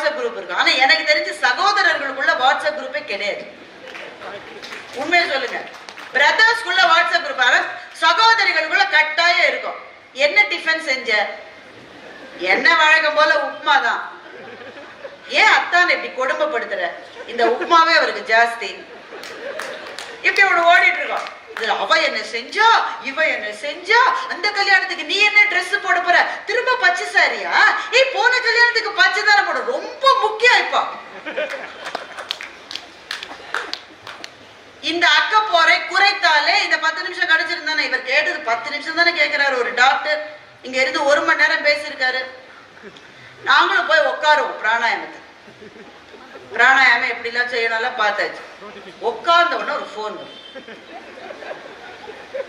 WhatsApp group இருக்கும். ஆனா எனக்கு தெரிஞ்சு சகோதரர்களுக்குள்ள வாட்ஸ்அப் குரூப்பே கிடையாது. உண்மையை சொல்லுங்க. பிரதர்ஸ்குள்ள வாட்ஸ்அப் குரூப் ஆனா சகோதரிகளுக்குள்ள கட்டாயம் இருக்கும். என்ன டிஃபன் செஞ்ச? என்ன வழக்கம் போல உப்புமா தான் ஏன் அத்தான் இப்படி கொடுமைப்படுத்துற? இந்த உப்மாவே அவருக்கு ஜாஸ்தி. இப்படி ஒண்ணு ஓடிட்டு இருக்கோம் அவ என்ன செஞ்சா இவ என்ன செஞ்சா? அந்த கல்யாணத்துக்கு நீ என்ன ட்ரெஸ் போட போற? திரும்ப பச்சை சாரியா ஏய் போன கல்யாணத்துக்கு பச்சை தானே போட? ரொம்ப முக்கியம் இப்போ. இந்த அக்க போரை குறைத்தாலே இந்த பத்து நிமிஷம் கிடைச்சிருந்தானே இவர் கேட்டது பத்து நிமிஷம் தானே கேட்கிறாரு ஒரு டாக்டர் இங்க இருந்து ஒரு மணி நேரம் பேசியிருக்காரு. நாங்களும் போய் உட்காருவோம் பிராணாயாமத்தை. பிராணாயாமம் எப்படிலாம் செய்யணும்லாம் பார்த்தாச்சு. உட்கார்ந்த உடனே ஒரு ஃபோன்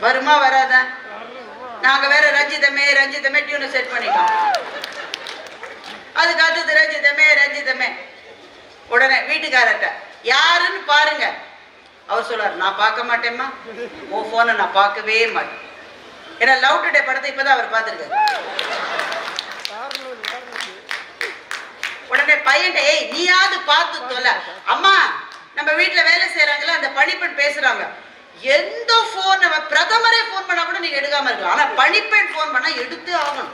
வருமா வராத? நாங்க வேற ரஞ்சிதமே ரஞ்சிதமே டியூனை செட் பண்ணிட்டோம். அதுக்கு அடுத்தது ரஞ்சிதமே ரஞ்சிதமே. உடனே வீட்டுக்காரர்கிட்ட யாருன்னு பாருங்க. அவர் சொல்றாரு நான் பார்க்க மாட்டேம்மா. உன் போனை நான் பார்க்கவே மாட்டேன். ஏன்னா லவ் டுடே படத்தை இப்பதான் அவர் பார்த்துருக்காரு. உடனே பையன் ஏய் நீயாவது பார்த்து சொல்ல அம்மா நம்ம வீட்டுல வேலை செய்யறாங்களா அந்த பணிப்பெண் பேசுறாங்க. எந்த போன் நம்ம பிரதமரே போன் பண்ணா கூட நீங்க எடுக்காம இருக்கலாம். ஆனா பணிப்பெண் போன் பண்ணா எடுத்து ஆகணும்.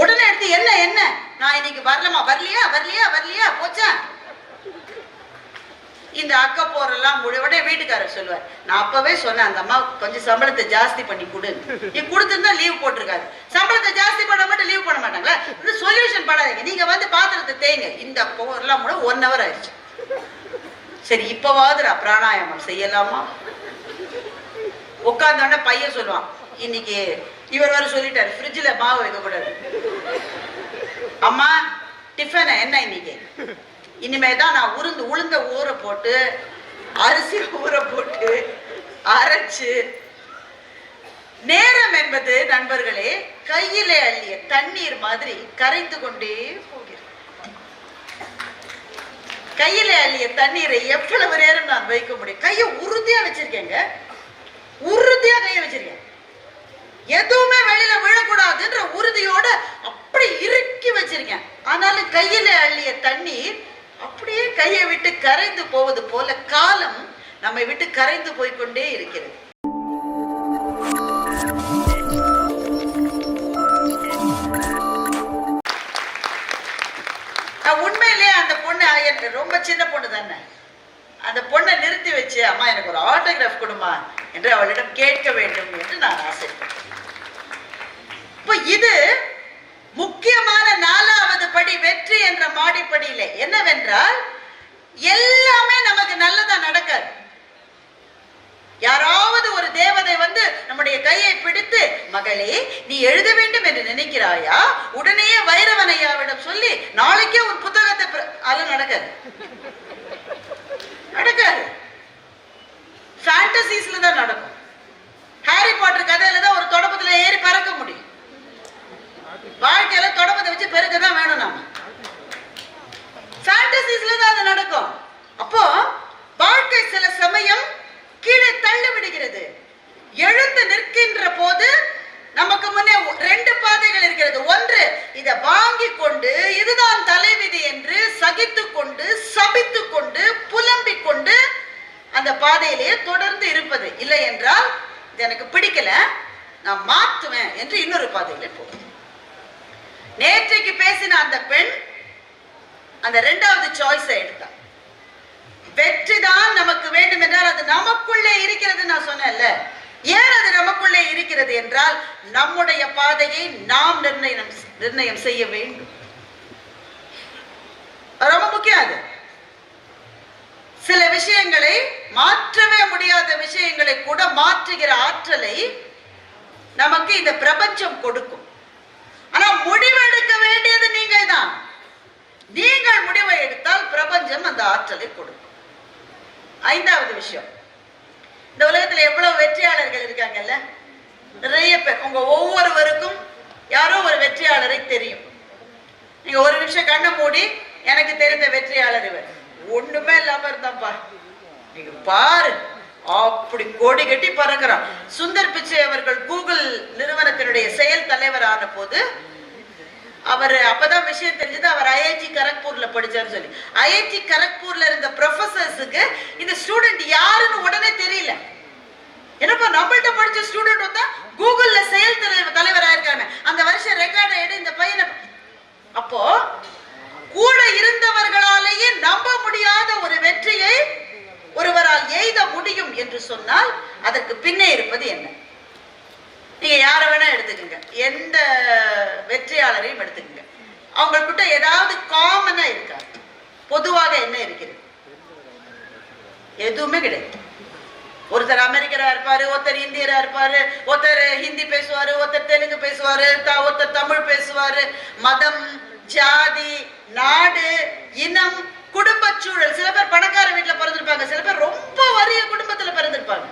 உடனே எடுத்து என்ன என்ன? நான் இன்னைக்கு வரலமா வரலையா? வரலையா? வரலையா? போச்சா? இந்த அக்க போரெல்லாம் முடி வீட்டுக்காரர் சொல்லுவார் நான் அப்பவே சொன்னேன் அந்த அம்மா கொஞ்சம் சம்பளத்தை ஜாஸ்தி பண்ணி கொடு. நீ கொடுத்துருந்தா லீவ் போட்டிருக்காரு சம்பளத்தை ஜாஸ்தி பண்ண மட்டும் லீவ் பண்ண மாட்டாங்களா? சொல்யூஷன் பண்ணாதீங்க. நீங்க வந்து பாத்திரத்தை தேய்ங்க. இந்த போரெல்லாம் கூட ஒன் ஹவர் ஆயிடுச்சு. சரி இப்பவாவது நான் பிராணாயாமம் செய்யலாமா? உட்கார்ந்தோடனே பையன் சொல்லுவான் இன்னைக்கு இவர் வர சொல்லிட்டாரு ஃப்ரிட்ஜில் மாவு வைக்கக்கூடாது. அம்மா டிஃபன் என்ன இன்னைக்கு? இனிமே தான் நான் உருந்து உளுந்த ஊற போட்டு அரிசி ஊற போட்டு அரைச்சு. நேரம் என்பது நண்பர்களே கையிலே அள்ளிய தண்ணீர் மாதிரி கரைந்து கொண்டே போகிறது. கையில அள்ளிய தண்ணீரை எவ்வளவு நேரம் நான் வைக்க முடியும்? கையை உறுதியா வச்சிருக்கேங்க. உறுதியா கையை வச்சிருக்கேன். எதுவுமே வெளியில விழக்கூடாதுன்ற உறுதியோட அப்படி இறுக்கி வச்சிருக்கேன். ஆனாலும் கையில அள்ளிய தண்ணீர் அப்படியே கையை விட்டு கரைந்து போவது போல காலம் நம்மை விட்டு கரைந்து போய்க்கொண்டே இருக்கிறது. எனக்கு ரொம்ப சின்ன பொண்ணு தானே. அந்த பொண்ணை நிறுத்தி வச்சு அம்மா எனக்கு ஒரு ஆட்டோகிராஃப் கொடுமா என்று அவளிடம் கேட்க வேண்டும் என்று நான் ஆசைப்பட்டேன் இப்போ இது முக்கியமான நாலாவது படி வெற்றி என்ற மாடிப்படியில என்னவென்றால் எல்லாமே நமக்கு நல்லதா நடக்காது யாராவது ஒரு தேவதை வந்து நம்முடைய கையை பிடித்து மகளே நீ எழுத வேண்டும் என்று நினைக்கிறாயா உடனே வைரவனையாவிடம் சொல்லி நாளைக்கே உன் புத்தகத்தை பிர- அதெல்லாம் நடக்காது நடக்காது ஃபேண்டசிஸ்ல தான் நடக்கும் ஹாரி பாட்டர் கதையில தான் ஒரு தொடப்பத்துல ஏறி பறக்க முடியும் வாழ்க்கையில தொடப்பத்தை வச்சு பெருக்க தான் வேணும் நாம ஃபேண்டசிஸ்ல தான் அது நடக்கும் அப்போ வாழ்க்கை சில சமயம் கீழே தள்ளி விடுகிறது எழுந்து நிற்கின்ற போது நமக்கு முன்னே ஒ- ரெண்டு பாதைகள் இருக்கிறது ஒன்று இதை வாங்கி கொண்டு இதுதான் தலைவிதி என்று சகித்துக் கொண்டு சபித்துக் கொண்டு புலம்பிக் கொண்டு அந்த பாதையிலேயே தொடர்ந்து இருப்பது இல்லை என்றால் இது எனக்கு பிடிக்கல நான் மாற்றுவேன் என்று இன்னொரு பாதையிலே போகும். நேற்றைக்கு பேசின அந்த பெண் அந்த ரெண்டாவது சாய்ஸை எடுத்தார் வெற்றி தான் நமக்கு வேண்டும் என்றால் அது நமக்குள்ளே இருக்கிறது நான் சொன்னேன்ல. ஏன் அது நமக்குள்ளே இருக்கிறது என்றால் நம்முடைய பாதையை நாம் நிர்ணயம் நிர்ணயம் செய்ய வேண்டும். ரொம்ப முக்கியம் அது. சில விஷயங்களை மாற்றவே முடியாத விஷயங்களை கூட மாற்றுகிற ஆற்றலை நமக்கு இந்த பிரபஞ்சம் கொடுக்கும். ஆனா முடிவெடுக்க வேண்டியது நீங்கள் தான் நீங்கள் முடிவை எடுத்தால் பிரபஞ்சம் அந்த ஆற்றலை கொடுக்கும். ஐந்தாவது விஷயம். இந்த உலகத்துல எவ்வளவு வெற்றியாளர்கள் இருக்காங்கல்ல? நிறைய பேர். உங்க ஒவ்வொருவருக்கும் யாரோ ஒரு வெற்றியாளரை தெரியும். நீங்க ஒரு நிமிஷம் கண்ணை மூடி எனக்கு தெரிந்த வெற்றியாளர் இவர். ஒண்ணுமே இல்லாம இருந்தாப்பா நீங்க பாரு அப்படி கோடி கட்டி பறக்கிறான். சுந்தர் பிச்சை அவர்கள் கூகுள் நிறுவனத்தினுடைய செயல் தலைவர் ஆன போது அவர் அப்பதான் விஷயம் தெரிஞ்சது அவர் ஐஐடி கரக்பூர்ல படிச்சாருன்னு சொல்லி. ஐஐடி கரக்பூர்ல இருந்த ப்ரொஃபசர்ஸுக்கு இந்த ஸ்டூடெண்ட் யாருன்னு உடனே தெரியல. என்னப்பா நம்மள்ட்ட படிச்ச ஸ்டூடெண்ட் வந்தா கூகுள்ல செயல் தலைவர் தலைவரா இருக்காங்க அந்த வருஷம் ரெக்கார்டை எடு இந்த பையனை அப்போ கூட இருந்தவர்களாலேயே நம்ப முடியாத ஒரு வெற்றியை ஒருவரால் எய்த முடியும் என்று சொன்னால் அதற்கு பின்னே இருப்பது என்ன? நீங்க யாரை வேணா எடுத்துக்கோங்க. எந்த வெற்றியாளரையும் எடுத்துக்கோங்க. அவங்கக்கிட்ட ஏதாவது காமனா இருக்கா? பொதுவாக என்ன இருக்கிறது? எதுவுமே கிடையாது. ஒருத்தர் அமெரிக்கரா இருப்பாரு ஒருத்தர் இந்தியரா இருப்பாரு ஒருத்தர் ஹிந்தி பேசுவாரு ஒருத்தர் தெலுங்கு பேசுவாரு ஒருத்தர் தமிழ் பேசுவாரு மதம் ஜாதி நாடு இனம் குடும்ப சூழல். சில பேர் பணக்கார வீட்டுல பிறந்திருப்பாங்க. சில பேர் ரொம்ப வறிய குடும்பத்துல பிறந்திருப்பாங்க.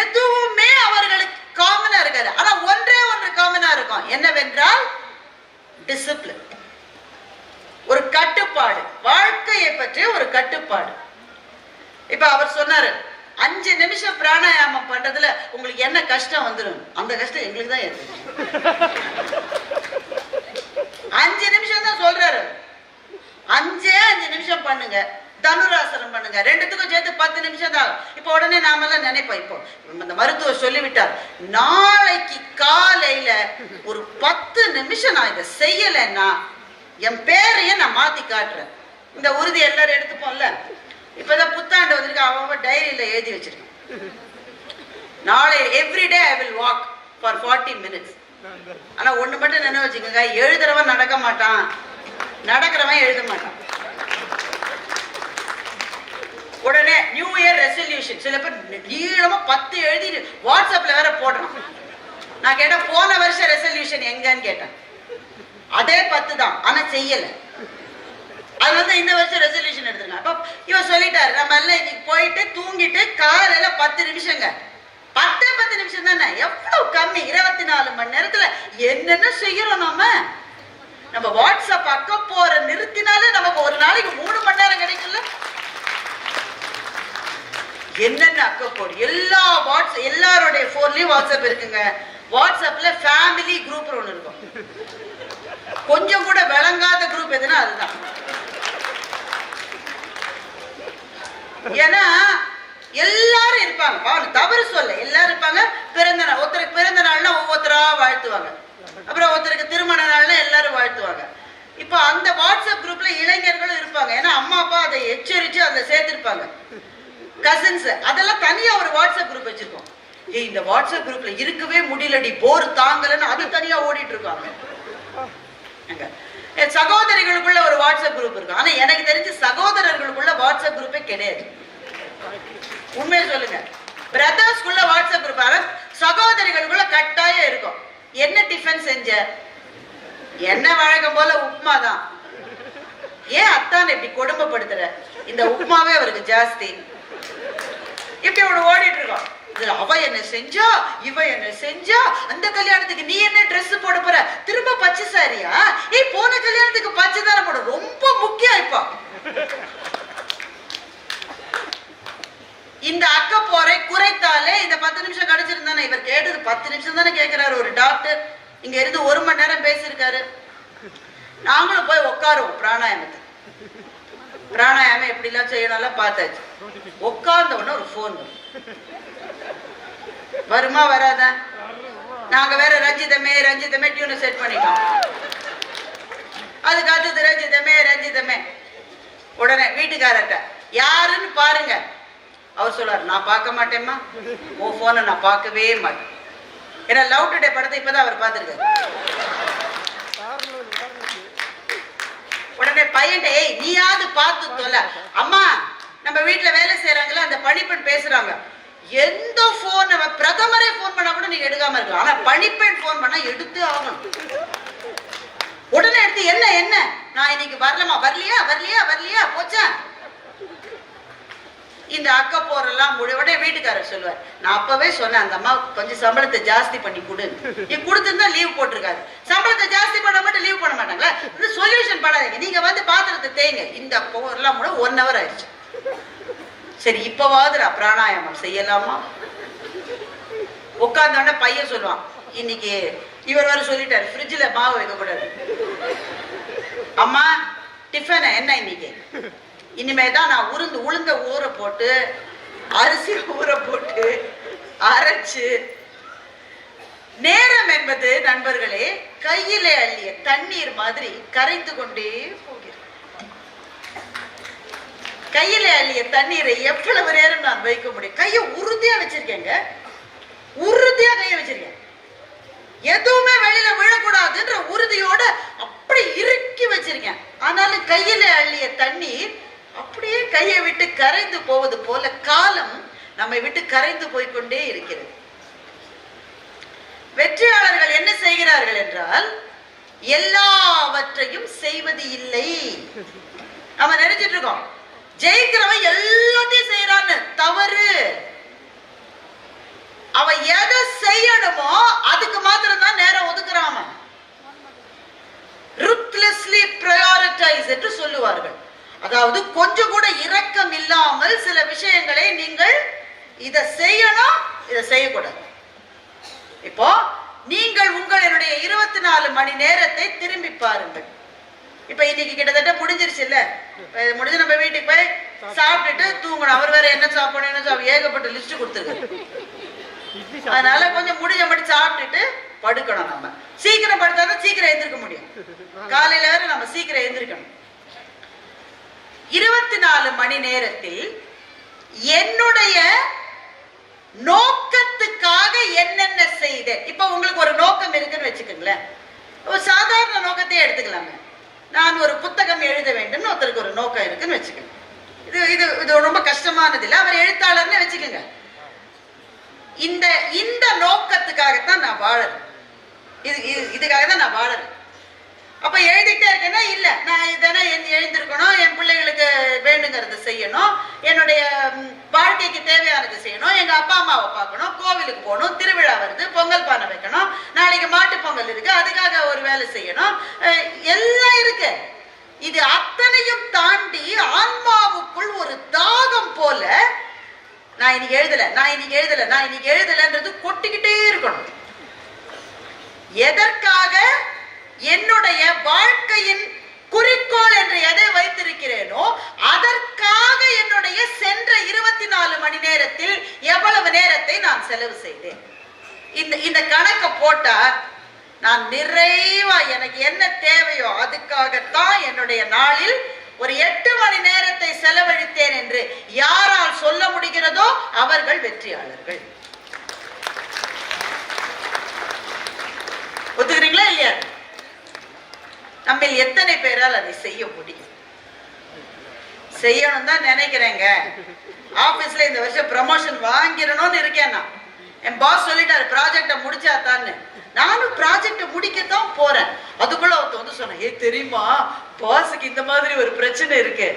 எதுவுமே அவர்களுக்கு காமனா இருக்காது. ஆனா ஒன்றே ஒன்று காமனா இருக்கும். என்னவென்றால் டிசிப்ளின் ஒரு கட்டுப்பாடு. வாழ்க்கையை பற்றிய ஒரு கட்டுப்பாடு. இப்ப அவர் சொன்னாரு அஞ்சு நிமிஷம் பிராணாயாமம் பண்றதுல உங்களுக்கு என்ன கஷ்டம் வந்துடும் அந்த கஷ்டம் எங்களுக்கு தான் அஞ்சு தான் சொல்றாரு? அஞ்சே அஞ்சு நிமிஷம் பண்ணுங்க. தனுராசனம் பண்ணுங்க. ரெண்டுத்துக்கும் சேர்த்து பத்து நிமிஷம் தான் இப்போ உடனே நாமெல்லாம் நினைப்போம். இப்போ இந்த மருத்துவர் சொல்லிவிட்டார் நாளைக்கு காலையில ஒரு பத்து நிமிஷம் நான் இதை செய்யலைன்னா என் பேரையே நான் மாத்தி காட்டுறேன். இந்த உறுதி எல்லாரும் எடுத்துப்போம்ல? இப்பதான் புத்தாண்டு வந்திருக்கு. அவன் டைரியில எழுதி வச்சிருக்கேன். நாளை everyday I will walk for forty minutes ஆனா ஒண்ணு மட்டும் நினைவு வச்சுக்கோங்க எழுதுறவன் நடக்க மாட்டான். நடக்கிறவன் எழுத மாட்டான். உடனே நியூ இயர் ரெசல்யூஷன் சில பேர் நீளமா பத்து எழுதி வாட்ஸ்அப்ல வேற போடுறான். நான் கேட்டேன் போன வருஷம் ரெசல்யூஷன் எங்கன்னு கேட்டேன். அதே பத்து தான் ஆனா செய்யல. அது வந்து இந்த வருஷம் ரெசல்யூஷன் எடுத்துருங்க அப்ப இவன் சொல்லிட்டாரு நம்ம எல்லாம் இன்னைக்கு போயிட்டு தூங்கிட்டு காலையில பத்து நிமிஷங்க. பத்தே பத்து நிமிஷம் தானே? எவ்வளவு கம்மி? இருபத்தி நாலு மணி நேரத்துல என்னென்ன செய்யறோம் நம்ம நம்ம வாட்ஸ்அப் அக்க போற நிறுத்தினாலே நமக்கு ஒரு நாளைக்கு மூணு மணி நேரம் கிடைக்கல என்னென்ன அக்கப்போர் எல்லா வாட்ஸ் எல்லாருடைய போன்லயும் வாட்ஸ்அப் இருக்குங்க. வாட்ஸ்அப்ல ஃபேமிலி குரூப் ஒன்று இருக்கும். கொஞ்சம் கூட விளங்காத குரூப் எதுனா அதுதான். ஏன்னா எல்லா இருப்பாங்க. பாவம் தவறு சொல்ல. எல்லாரும் இருப்பாங்க. பிறந்த நாள் ஒருத்தருக்கு பிறந்த நாள்னா ஒவ்வொருத்தரா வாழ்த்துவாங்க. அப்புறம் ஒருத்தருக்கு திருமண நாள்னா எல்லாரும் வாழ்த்துவாங்க. இப்போ அந்த வாட்ஸ்அப் குரூப்ல இளைஞர்களும் இருப்பாங்க. ஏன்னா அம்மா அப்பா அதை எச்சரிச்சு அதை சேர்த்திருப்பாங்க. கசின்ஸ் அதெல்லாம் தனியா ஒரு வாட்ஸ்அப் குரூப் வச்சிருக்கோம். ஏய் இந்த வாட்ஸ்அப் குரூப்ல இருக்கவே முடியலடி. போர் தாங்கலன்னு அது தனியா ஓடிட்டு இருக்காங்க என் சகோதரிகளுக்குள்ள ஒரு வாட்ஸ்அப் குரூப் இருக்கும் ஆனா எனக்கு தெரிஞ்சு சகோதரர்களுக்குள்ள வாட்ஸ்அப் குரூப்பே கிடையாது. உண்மையை சொல்லுங்க. பிரதர்ஸ்குள்ள வாட்ஸ்அப் குரூப் சகோதரிகளுக்குள்ள கட்டாயம் இருக்கும். என்ன டிஃபன் செஞ்ச? என்ன வழக்கம் போல உப்மா தான். ஏன் அத்தான் இப்படி கொடுமைப்படுத்துற? இந்த உப்புமாவே அவருக்கு ஜாஸ்தி. இப்படி அவனு ஓடிட்டு இருக்கோம் இதுல அவ என்ன செஞ்சா? இவ என்ன செஞ்சா? அந்த கல்யாணத்துக்கு நீ என்ன ட்ரெஸ் போட போற? திரும்ப பச்சை சாரியா ஏய் போன கல்யாணத்துக்கு பச்சை தானே போட. ரொம்ப முக்கியம் இப்போ. இந்த அக்க போரை குறைத்தாலே இந்த பத்து நிமிஷம் கிடைச்சிருந்தானே இவர் கேட்டது பத்து நிமிஷம் தானே கேட்கிறாரு ஒரு டாக்டர் இங்க இருந்து ஒரு மணி நேரம் பேசியிருக்காரு. நாங்களும் போய் உட்காருவோம் பிராணாயாமத்தை. பிராணாயாமம் எப்படிலாம் செய்யணும்லாம் பார்த்தாச்சு. உட்கார்ந்த உடனே ஒரு ஃபோன் வரும். வருமா வராதா? நாங்க வேற ரஞ்சிதமே ரஞ்சிதமே டியூனை செட் பண்ணிட்டோம். அதுக்கு அடுத்தது ரஞ்சிதமே ரஞ்சிதமே. உடனே வீட்டுக்காரர்கிட்ட யாருன்னு பாருங்க. அவர் சொல்றாரு நான் பார்க்க மாட்டேம்மா. உன் ஃபோனை நான் பார்க்கவே மாட்டேன். ஏன்னா லவ் டுடே படத்தை இப்பதான் அவர் பார்த்திருக்காரு. உடனே பையன் ஏய் நீயாவது பார்த்து சொல்ல அம்மா நம்ம வீட்டுல வேலை செய்யறாங்கல்ல அந்த பணிப்பெண் பேசுறாங்க. எந்த போன் நம்ம பிரதமரே போன் பண்ணா கூட நீங்க எடுக்காம இருக்கலாம். ஆனா பணிப்பெண் போன் பண்ணா எடுத்து ஆகணும். உடனே எடுத்து என்ன என்ன? நான் இன்னைக்கு வரலமா வரலையா? வரலையா? வரலையா? போச்சேன் இந்த அக்க போரெல்லாம் முடி வீட்டுக்காரர் சொல்லுவார் நான் அப்பவே சொன்னேன் அந்த அம்மா கொஞ்சம் சம்பளத்தை ஜாஸ்தி பண்ணி கொடு நீ கொடுத்துருந்தா லீவ் போட்டிருக்காரு சம்பளத்தை ஜாஸ்தி பண்ண மட்டும் லீவ் பண்ண மாட்டாங்களா? இந்த சொல்யூஷன் பண்ணாதீங்க. நீங்க வந்து பாத்திரத்தை தேய்ங்க. இந்த போரெல்லாம் கூட ஒன் ஹவர் ஆயிடுச்சு. சரி இப்பவாவது நான் பிராணாயாமம் செய்யலாமா? உட்கார்ந்த உடனே பையன் சொல்லுவான் இன்னைக்கு இவர் வேற சொல்லிட்டாரு ஃப்ரிட்ஜில் மாவு வைக்க கூடாது டிஃபன் என்ன இன்னைக்கு? இனிமே தான் நான் உருந்து உளுந்த ஊற போட்டு அரிசி ஊற போட்டு அரைச்சு. நேரம் என்பது நண்பர்களே கையிலே அள்ளிய தண்ணீர் மாதிரி கரைந்து கொண்டே போகிறது. கையிலே அள்ளிய தண்ணீரை எவ்வளவு நேரம் நான் வைக்க முடியும்? கையை உறுதியா வச்சிருக்கேங்க. உறுதியா கையை வச்சிருக்கேன். எதுவுமே வெளியில விழக்கூடாதுன்ற உறுதியோட அப்படி இறுக்கி வச்சிருக்கேன் ஆனாலும் கையில அள்ளிய தண்ணீர் அப்படியே கையை விட்டு கரைந்து போவது போல காலம் நம்மை விட்டு கரைந்து போய்க்கொண்டே இருக்கிறது. வெற்றியாளர்கள் என்ன செய்கிறார்கள் என்றால் எல்லாவற்றையும் செய்வது இல்லை. நம்ம நினைச்சிட்டு இருக்கோம். ஜெயிக்கிறவன் எல்லாத்தையும் செய்யறான்னு தவறு. அவன் எதை செய்யணுமோ அதுக்கு மாத்திரம் தான் நேரம் ஒதுக்குறான் ருத்லெஸ்லி ப்ரையாரிட்டைஸ் என்று சொல்லுவார்கள். அதாவது கொஞ்சம் கூட இரக்கம் இல்லாமல் சில விஷயங்களை நீங்கள் இதை செய்யணும் இதை செய்யக்கூடாது. இப்போ நீங்கள் உங்களுடைய இருபத்தி நாலு மணி நேரத்தை திரும்பி பாருங்கள். இப்ப இன்னைக்கு கிட்டத்தட்ட முடிஞ்சிருச்சு இல்ல முடிஞ்சு நம்ம வீட்டுக்கு போய் சாப்பிட்டுட்டு தூங்கணும். அவர் வேற என்ன சாப்பிடணும் என்ன சாப்பிட ஏகப்பட்ட லிஸ்ட் கொடுத்துருக்காரு. அதனால கொஞ்சம் முடிஞ்ச மட்டும் சாப்பிட்டுட்டு படுக்கணும் நம்ம. சீக்கிரம் படுத்தாதான் சீக்கிரம் எழுந்திருக்க முடியும். காலையில வேற நம்ம சீக்கிரம் எழுந்திருக்கணும் இருபத்தி நாலு மணி நேரத்தில் என்னுடைய நோக்கத்துக்காக என்னென்ன செய்த இப்ப உங்களுக்கு ஒரு நோக்கம் இருக்குன்னு வச்சுக்கோங்களேன். ஒரு சாதாரண நோக்கத்தையே எடுத்துக்கலாங்க நான் ஒரு புத்தகம் எழுத வேண்டும்னு ஒருத்தருக்கு ஒரு நோக்கம் இருக்குன்னு வச்சுக்கோங்க. இது இது இது ரொம்ப கஷ்டமானது இல்லை. அவர் எழுத்தாளர்னு வச்சுக்கோங்க. இந்த இந்த நோக்கத்துக்காகத்தான் நான் வாழறேன். இது இது- இதுக்காக தான் நான் வாழறேன். இல்லை நான் இதனா என் எழுந்திருக்கணும் என் பிள்ளைகளுக்கு வேணுங்கிறத செய்யணும். என்னுடைய வாழ்க்கைக்கு தேவையானது செய்யணும். எங்க அப்பா அம்மாவை பார்க்கணும் கோவிலுக்கு போகணும் திருவிழா வருது பொங்கல் பானை வைக்கணும் நாளைக்கு மாட்டு பொங்கல் இருக்கு அதுக்காக ஒரு வேலை செய்யணும். எல்லாம் இருக்கு. இது அத்தனையும் தாண்டி ஆன்மாவுக்குள் ஒரு தாகம் போல நான் இன்னைக்கு எழுதல நான் இன்னைக்கு எழுதல நான் இன்னைக்கு எழுதலன்றது கொட்டிக்கிட்டே இருக்கணும். எதற்காக? என்னுடைய வாழ்க்கையின் குறிக்கோள் என்று எதை வைத்திருக்கிறேனோ அதற்காக என்னுடைய சென்ற இருபத்தி நாலு மணி நேரத்தில் எவ்வளவு நேரத்தை நான் செலவு செய்தேன்? இந்த இந்த கணக்கை போட்டா நான் நிறைவா எனக்கு என்ன தேவையோ அதுக்காகத்தான் என்னுடைய நாளில் ஒரு எட்டு மணி நேரத்தை செலவழித்தேன் என்று யாரால் சொல்ல முடிகிறதோ அவர்கள் வெற்றியாளர்கள் ஒத்துக்கிறீங்களா இல்லையா நம்ம எத்தனை பேரால் அதை செய்ய முடியும்? செய்யணும் தான் நினைக்கிறேங்க. ஆபீஸ்ல இந்த வருஷம் ப்ரமோஷன் வாங்கிடணும்னு இருக்கேன் நான். என் பாஸ் சொல்லிட்டாரு ப்ராஜெக்டை முடிச்சாத்தான்னு நானும் ப்ராஜெக்டை முடிக்கத்தான் போறேன். அதுக்குள்ள ஒருத்த வந்து சொன்னேன் ஏ தெரியுமா? பாஸுக்கு இந்த மாதிரி ஒரு பிரச்சனை இருக்கு.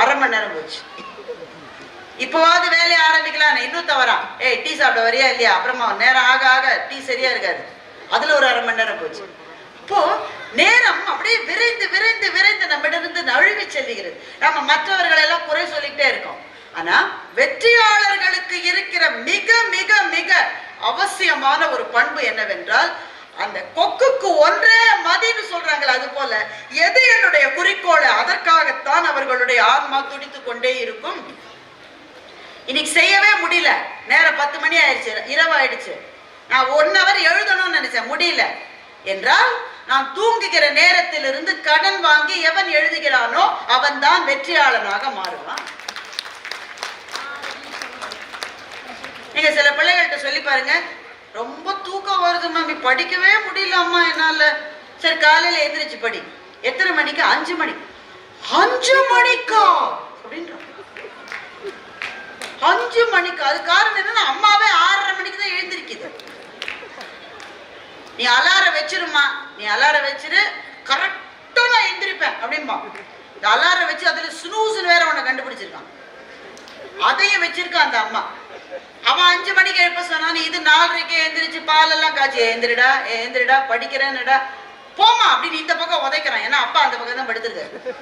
அரை மணி நேரம் போச்சு. இப்போவாவது வேலையை ஆரம்பிக்கலாம் இன்னும் தவறா. ஏய் டீ சாப்பிட வரியா இல்லையா? அப்புறமா நேரம் ஆக ஆக டீ சரியா இருக்காது. அதுல ஒரு அரை மணி நேரம் போச்சு. இப்போ நேரம் அப்படியே விரைந்து விரைந்து விரைந்து நம்மிடமிருந்து நழுவி செல்லுகிறது நம்ம மற்றவர்கள் எல்லாம் குறை சொல்லிக்கிட்டே இருக்கோம். ஆனா வெற்றியாளர்களுக்கு இருக்கிற மிக மிக மிக அவசியமான ஒரு பண்பு என்னவென்றால் அந்த கொக்குக்கு ஒன்றே மதின்னு சொல்றாங்களே அது போல எது என்னுடைய குறிக்கோள்? அதற்காகத்தான் அவர்களுடைய ஆன்மா துடித்துக் கொண்டே இருக்கும். இன்னைக்கு செய்யவே முடியல. நேரம் பத்து மணி ஆயிடுச்சு இரவு ஆயிடுச்சு. நான் ஒன் ஹவர் எழுதணும்னு நினைச்சேன் முடியல. என்றால் நான் தூங்குகிற நேரத்திலிருந்து கடன் வாங்கி எவன் எழுதுகிறானோ அவன் தான் வெற்றியாளனாக மாறுவான். நீங்க சில பிள்ளைகள்கிட்ட சொல்லி பாருங்க ரொம்ப தூக்கம் வருது மாமி படிக்கவே முடியல அம்மா என்னால. சரி காலையில எந்திரிச்சு படி. எத்தனை மணிக்கு? அஞ்சு மணி. அஞ்சு மணிக்கா? அப்படின்ற அஞ்சு மணிக்கு. அது காரணம் என்னன்னா அம்மாவே ஆறரை மணிக்கு தான் எழுந்திருக்குது. நீ அலாரம் வச்சிருமா நீ அலாரம் வச்சிரு கரெக்டா நான் எந்திரிப்பேன் அப்படின்பா இந்த அலாரம் வச்சு அதுல ஸ்னூஸ்னு வேற உன்னை கண்டுபிடிச்சிருக்கான். அதையும் வச்சிருக்கான் அந்த அம்மா. அவன் அஞ்சு மணிக்கு எழுப்ப சொன்னான் இது நாலரைக்கே எந்திரிச்சு பாலெல்லாம் காய்ச்சி எந்திரிடா எந்திரிடா படிக்கிறேன்னுடா. போமா அப்படின்னு இந்த பக்கம் உதைக்கிறான். ஏன்னா அப்பா அந்த பக்கம் தான் படுத்துருக்காரு.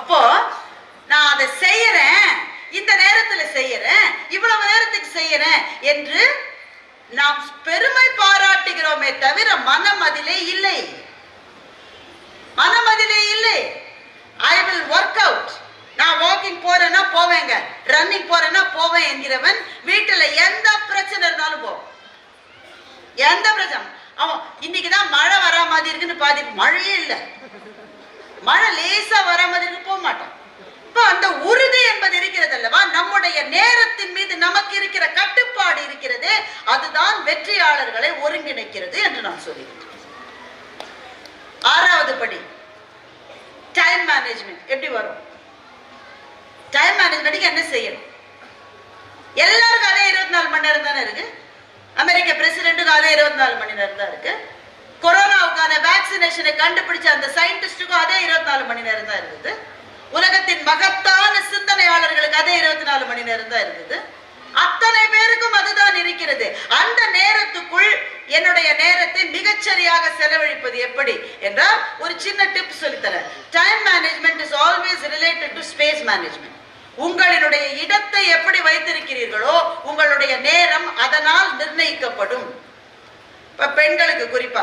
அப்போ நான் அதை செய்யறேன். இந்த நேரத்துல செய்யறேன். இவ்வளவு நேரத்துக்கு செய்யறேன் என்று நாம் பெருமை பாராட்டுகிறோமே தவிர மனம் அதிலே இல்லை அதிலே இல்லை இன்னைக்கு தான் மழை வரா மாதிரி இருக்குன்னு பாதி மழையே இல்லை மழை லேசா வர மாதிரி இருக்கு போக மாட்டோம் இப்ப அந்த உறுதி என்பது இருக்கிறது அல்லவா நம்முடைய நேரத்தின் மீது நமக்கு இருக்கிற கட்டுப்பாடு இருக்கிறது அதுதான் வெற்றியாளர்களை ஒருங்கிணைக்கிறது என்று நான் சொல்லியிருக்கேன் ஆறாவது படி டைம் மேனேஜ்மெண்ட் எப்படி வரும் டைம் மேனேஜ்மெண்ட்டுக்கு என்ன செய்யணும் எல்லாருக்கும் அதே இருபத்தி நாலு மணி நேரம் தானே இருக்கு அமெரிக்க பிரசிடென்ட்டுக்கு அதே இருபத்தி நாலு மணி நேரம் தான் இருக்கு கொரோனாவுக்கான வேக்சினேஷனை கண்டுபிடிச்ச அந்த சயின்டிஸ்டுக்கும் அதே இருபத்தி நாலு மணி நேரம் தான் இருந்தது. உலகத்தின் மகத்தான சிந்தனையாளர்களுக்கு அதே இருபத்தி நாலு மணி நேரம் தான் இருந்தது. அத்தனை பேருக்கும் அதுதான் இருக்கிறது. அந்த நேரத்துக்குள் என்னுடைய நேரத்தை மிகச்சரியாக செலவழிப்பது எப்படி என்றால் ஒரு சின்ன டிப் சொல்லித்தரேன். Time management is always related to space management உங்களினுடைய இடத்தை எப்படி வைத்திருக்கிறீர்களோ உங்களுடைய நேரம் அதனால் நிர்ணயிக்கப்படும். இப்ப பெண்களுக்கு குறிப்பா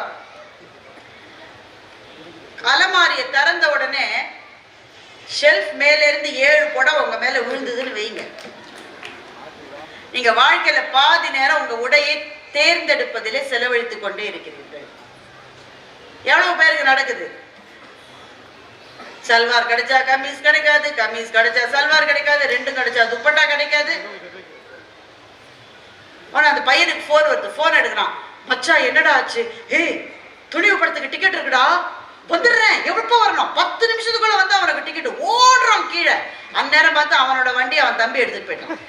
அலமாரியை திறந்த உடனே ஷெல்ஃப் மேலேருந்து ஏழு புடவை உங்க மேல விழுந்ததுன்னு வைங்க. நீங்க வாழ்க்கையில பாதி நேரம் உங்க உடையை தேர்ந்தெடுப்பதிலே செலவழித்துக் கொண்டே இருக்கிறீர்கள். எவ்வளவு பேருக்கு நடக்குது? சல்வார் கிடைச்சா கமீஸ் கிடைக்காது கமீஸ் கிடைச்சா சல்வார் கிடைக்காது ரெண்டும் கிடைச்சா துப்பட்டா கிடைக்காது. ஆனா அந்த பையனுக்கு போன் வருது. போன் எடுக்கிறான். மச்சான் என்னடா ஆச்சு? ஏய் துணிவு படத்துக்கு டிக்கெட் இருக்குடா. வந்துடுறேன். எப்போ வரணும்? பத்து நிமிஷத்துக்குள்ள வந்து அவனுக்கு டிக்கெட் ஓடுறான் கீழே. அந்நேரம் பார்த்து அவனோட வண்டி அவன் தம்பி எடுத்துட்டு போயிட்டான்.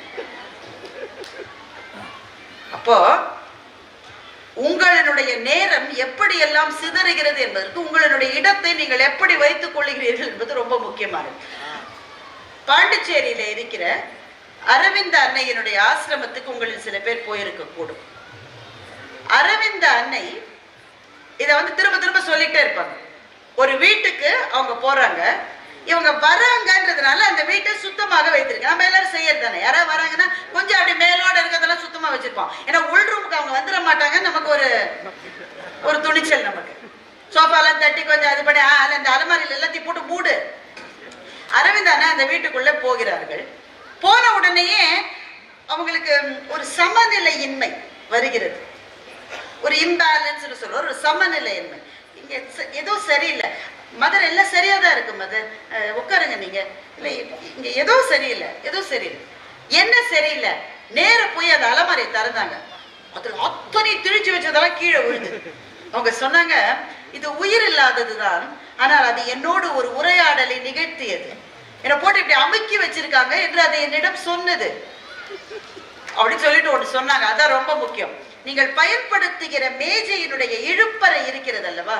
அப்போ உங்களுடைய நேரம் எப்படி எல்லாம் சிதறுகிறது என்பதற்கு உங்களுடைய இடத்தை நீங்கள் எப்படி வைத்துக் கொள்கிறீர்கள் என்பது ரொம்ப முக்கியமானது. பாண்டிச்சேரியில இருக்கிற அரவிந்த அன்னையினுடைய ஆசிரமத்துக்கு உங்களில் சில பேர் போயிருக்க கூடும். அரவிந்த அன்னை இத வந்து திரும்ப திரும்ப சொல்லிட்டே இருப்பாங்க. ஒரு வீட்டுக்கு அவங்க போறாங்க. இவங்க வராங்கன்றதுனால அந்த வீட்டை சுத்தமாக வைத்திருக்க நம்ம எல்லாரும் செய்யறது தானே யாராவது வராங்கன்னா கொஞ்சம் அப்படி மேலோட இருக்கிறதெல்லாம் சுத்தமா வச்சிருப்போம் ஏன்னா உள் ரூமுக்கு அவங்க வந்துட மாட்டாங்க. நமக்கு ஒரு ஒரு துணிச்சல் நமக்கு. சோஃபாலாம் தட்டி கொஞ்சம் அது பண்ணி ஆ, அந்த அலமாரியில் எல்லாத்தையும் போட்டு மூடு. அரவிந்தானா அந்த வீட்டுக்குள்ள போகிறார்கள். போன உடனேயே அவங்களுக்கு ஒரு சமநிலையின்மை வருகிறது. ஒரு இம்பேலன்ஸ் சொல்லுவோம் ஒரு சமநிலையின்மை. இன்மை ஏதோ சரியில்லை. மதர் எல்லாம் சரியா தான் இருக்கு மதர் உட்காருங்க நீங்க. இல்ல இங்க ஏதோ சரியில்லை ஏதோ சரியில்லை. என்ன சரியில்லை? நேர போய் அந்த அலமாரியை திறந்தாங்க. அதுல அத்தனை திழிச்சு வச்சதெல்லாம் கீழே விழுது அவங்க சொன்னாங்க இது உயிர் இல்லாததுதான் ஆனால் அது என்னோடு ஒரு உரையாடலை நிகழ்த்தியது. என்னை போட்டு இப்படி அமுக்கி வச்சிருக்காங்க என்று அதை என்னிடம் சொன்னது. அப்படின்னு சொல்லிட்டு ஒன்று சொன்னாங்க. அதான் ரொம்ப முக்கியம். நீங்கள் பயன்படுத்துகிற மேஜையினுடைய இழுப்பறை இருக்கிறது அல்லவா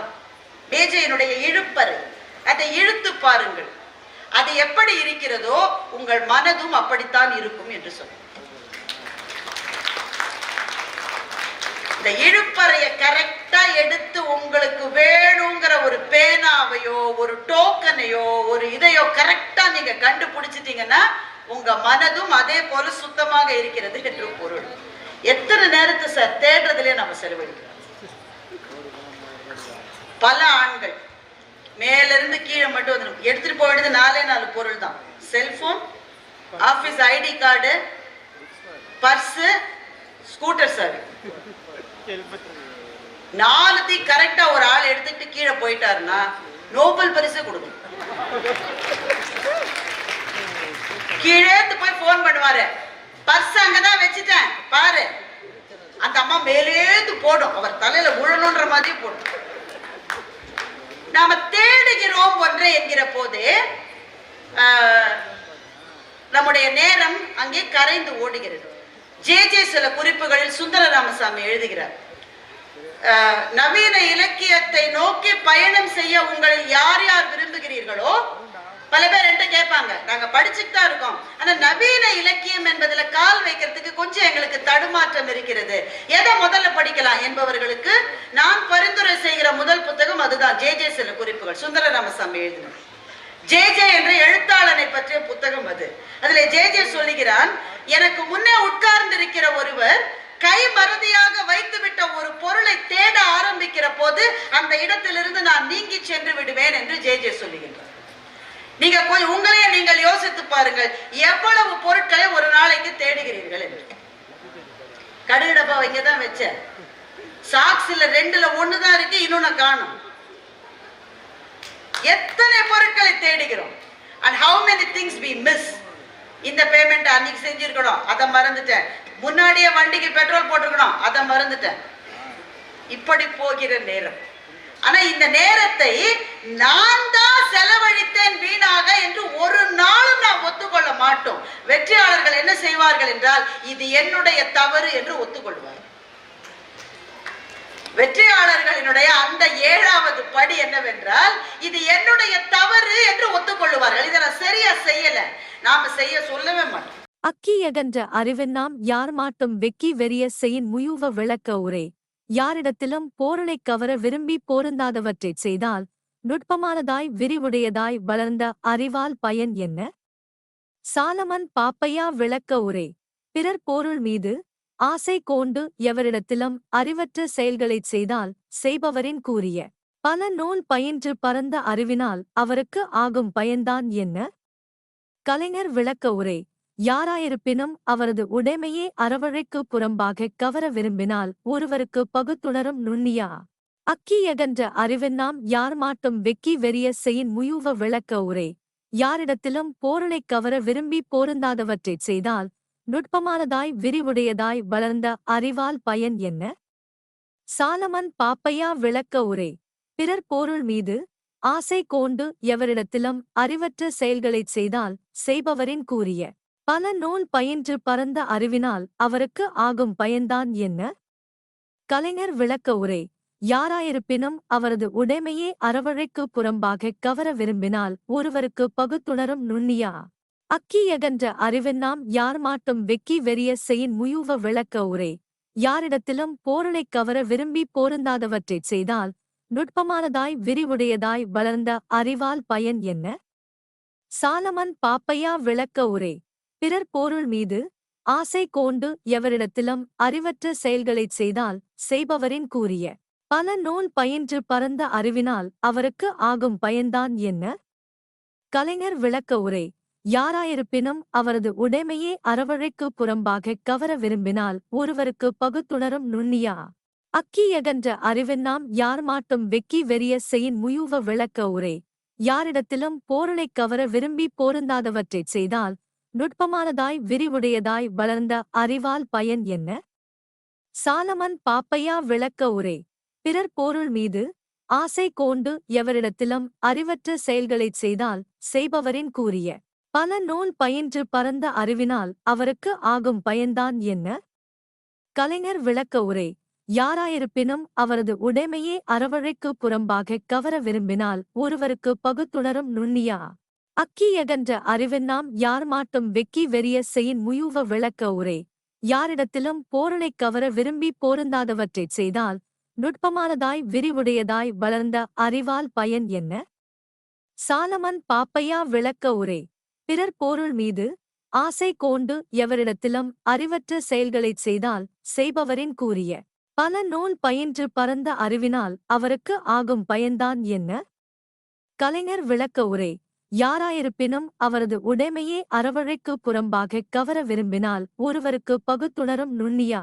மேஜையினுடைய இழுப்பறை. அதை இழுத்து பாருங்கள். அது எப்படி இருக்கிறதோ உங்கள் மனதும் அப்படித்தான் இருக்கும் என்று சொன்ன இந்த இழுப்பறைய கரெக்டா எடுத்து உங்களுக்கு வேணுங்கிற ஒரு பேனாவையோ ஒரு டோக்கனையோ ஒரு இதையோ கரெக்டா நீங்க கண்டுபிடிச்சிட்டீங்கன்னா உங்க மனதும் அதே போல சுத்தமாக இருக்கிறது என்று பொருள். எத்தனை நேரத்தை சார் தேடுறதுலயே நம்ம செலவழிக்கிறோம். பல ஆண்கள் மேலிருந்து கீழே மட்டும் வந்து எடுத்துட்டு போக வேண்டியது நாலே நாலு பொருள் தான். Cellphone office ID card purse scooter sir நாலுத்தையும் கரெக்டா ஒரு ஆள் எடுத்துட்டு கீழே போயிட்டாருன்னா நோபல் பரிசு கொடுக்கணும் கீழே போய் ஃபோன் பண்ணுவாரு. பர்ஸ் அங்கதான் வச்சுட்டேன். பாரு. அந்த அம்மா மேலேந்து போடும். அவர் தலையில விழணுன்ற மாதிரி போடும். நாம தேடுகிறோம் ஒன்றை என்கிற போது நம்முடைய நேரம் அங்கே கரைந்து ஓடுகிறது. ஜே ஜே சில குறிப்புகளில் சுந்தர ராமசாமி எழுதுகிறார். ஆஹ், நவீன இலக்கியத்தை நோக்கி பயணம் செய்ய உங்களில் யார் யார் விரும்புகிறீர்களோ பல பேர் கேட்பாங்க. நாங்க படிச்சுட்டு தான் இருக்கோம். ஆனா நவீன இலக்கியம் என்பதுல கால் வைக்கிறதுக்கு கொஞ்சம் எங்களுக்கு தடுமாற்றம் இருக்கிறது. எதை முதல்ல படிக்கலாம் என்பவர்களுக்கு நான் பரிந்துரை செய்கிற முதல் புத்தகம் அதுதான். ஜே ஜே சில குறிப்புகள். சுந்தர ராமசாமி எழுதினது. ஜே ஜே என்ற எழுத்தாளனை பற்றிய புத்தகம் அது. அதுல ஜே ஜே சொல்லுகிறான் எனக்கு முன்னே உட்கார்ந்திருக்கிற ஒருவர் கை மறதியாக வைத்துவிட்ட ஒரு பொருளை தேட ஆரம்பிக்கிற போது அந்த இடத்திலிருந்து நான் நீங்கி சென்று விடுவேன் என்று ஜே ஜே சொல்லுகின்றார். நீங்க கொஞ்சம் உங்களையே நீங்கள் யோசித்து பாருங்கள். எவ்வளவு பொருட்களை ஒரு நாளைக்கு தேடுகிறீர்கள் என்று. கடுகு டப்பா இங்க தான் வச்சேன் சாக்ஸ்ல ரெண்டுல ஒண்ணுதான் இருக்கு இன்னொன்னு காணும். எத்தனை பொருட்களை தேடுகிறோம்? And how many things be miss இந்த பேமெண்ட் அன்னைக்கு செஞ்சிருக்கணும். அதை மறந்துட்டேன். முன்னாடியே வண்டிக்கு பெட்ரோல் போட்டிருக்கணும். அதை மறந்துட்டேன். இப்படி போகிற நேரம். ஆனா இந்த நேரத்தை நான் தான் செலவழித்தேன் வீணாக என்று ஒரு நாளும் நாம் ஒத்துக்கொள்ள மாட்டோம். வெற்றியாளர்கள் என்ன செய்வார்கள் என்றால் இது என்னுடைய தவறு என்று ஒத்துக்கொள்வார். வெற்றியாளர்களினுடைய அந்த ஏழாவது படி என்னவென்றால் இது என்னுடைய தவறு என்று ஒத்துக்கொள்வார்கள் இதை நான் சரியா செய்யல. நாம செய்ய சொல்லவே மாட்டோம். அக்கியகன்ற அறிவென்னாம் யார் மாட்டும் வெக்கி வெறிய செய்யின் முயுவ விளக்க உரை. யாரிடத்திலும் போரனைக் கவர விரும்பி போருந்தாதவற்றைச் செய்தால் நுட்பமானதாய் விரிவுடையதாய் வளர்ந்த அறிவால் பயன் என்ன? சாலமன் பாப்பையா விளக்க உரை. பிறர் பொருள் மீது ஆசை கோண்டு எவரிடத்திலும் அறிவற்ற செயல்களைச் செய்தால் செய்பவரின் கூறிய பல நூல் பயின்று பரந்த அறிவினால் அவருக்கு ஆகும் பயன்தான் என்ன? கலைஞர் விளக்க உரை. யாராயிருப்பினும் அவரது உடைமையே அறவழைக்கு புறம்பாகக் கவர விரும்பினால் ஒருவருக்கு பகுத்துணரும் நுண்ணியா? அக்கியகன்ற அறிவென்னாம் யார் மாட்டும் வெக்கி வெறிய செய்யின் முயுவ விளக்க உரை. யாரிடத்திலும் போரனைக் கவர விரும்பி போருந்தாதவற்றைச் செய்தால் நுட்பமானதாய் விரிவுடையதாய் வளர்ந்த அறிவால் பயன் என்ன? சாலமன் பாப்பையா விளக்க உரை. பிறர் பொருள் மீது ஆசை கோண்டு எவரிடத்திலும் அறிவற்ற செயல்களைச் செய்தால் செய்பவரின் கூறிய பல நூல் பயின்று பரந்த அறிவினால் அவருக்கு ஆகும் பயன்தான் என்ன? கலைஞர் விளக்க உரை. யாராயிருப்பினும் அவரது உடைமையே அறவழைக்கு புறம்பாகக் கவர விரும்பினால் ஒருவருக்கு பகுத்துணரும் நுண்ணியா? அக்கியகன்ற அறிவென்னாம் யார் மாட்டும் வெக்கி வெறிய செயின் முயுவ விளக்க உரை. யாரிடத்திலும் போரனைக் கவர விரும்பி போருந்தாதவற்றைச் செய்தால் நுட்பமானதாய் விரிவுடையதாய் வளர்ந்த அறிவால் பயன் என்ன? சாலமன் பாப்பையா விளக்க உரை. பிறர் போருள் மீது ஆசை கோண்டு எவரிடத்திலும் அறிவற்ற செயல்களைச் செய்தால் செய்பவரின் கூறிய பல நூல் பயின்று பரந்த அறிவினால் அவருக்கு ஆகும் பயன்தான் என்ன? கலைஞர் விளக்க உரை. யாராயிருப்பினும் அவரது உடைமையே அறவழைக்கு புறம்பாகக் கவர விரும்பினால் ஒருவருக்கு பகுத்துணரும் நுண்ணியா? அக்கியகன்ற அறிவென்னாம் யார் மாட்டும் வெக்கி வெறிய செய்யின் முயுவ விளக்க உரை. யாரிடத்திலும் போரனைக் கவர விரும்பி போருந்தாதவற்றைச் செய்தால் நுட்பமானதாய் விரிவுடையதாய் வளர்ந்த அறிவால் பயன் என்ன? சாலமன் பாப்பையா விளக்க உரை. பிறர் பொருள் மீது ஆசை கோண்டு எவரிடத்திலும் அறிவற்ற செயல்களைச் செய்தால் செய்பவரின் கூறிய பல நூல் பயின்று பரந்த அறிவினால் அவருக்கு ஆகும் பயன்தான் என்ன? கலைஞர் விளக்க உரை. யாராயிருப்பினும் அவரது உடைமையே அறவழைக்கு புறம்பாகக் கவர விரும்பினால் ஒருவருக்கு பகுத்துணரும் நுண்ணியா? அக்கியகன்ற அறிவென்னாம் யார் மாட்டும் வெக்கி வெறிய செய்யின் முயுவ விளக்க உரை. யாரிடத்திலும் போரனைக் கவர விரும்பி போருந்தாதவற்றைச் செய்தால் நுட்பமானதாய் விரிவுடையதாய் வளர்ந்த அறிவால் பயன் என்ன? சாலமன் பாப்பையா விளக்க உரை. பிறர் பொருள் மீது ஆசை கோண்டு எவரிடத்திலும் அறிவற்ற செயல்களைச் செய்தால் செய்பவரின் கூறிய பல நூல் பயின்று பரந்த அறிவினால் அவருக்கு ஆகும் பயன்தான் என்ன? கலைஞர் விளக்க உரை. யாராயிருப்பினும் அவரது உடைமையே அறவழைக்கு புறம்பாகக் கவர விரும்பினால் ஒருவருக்கு பகுத்துணரும் நுண்ணியா?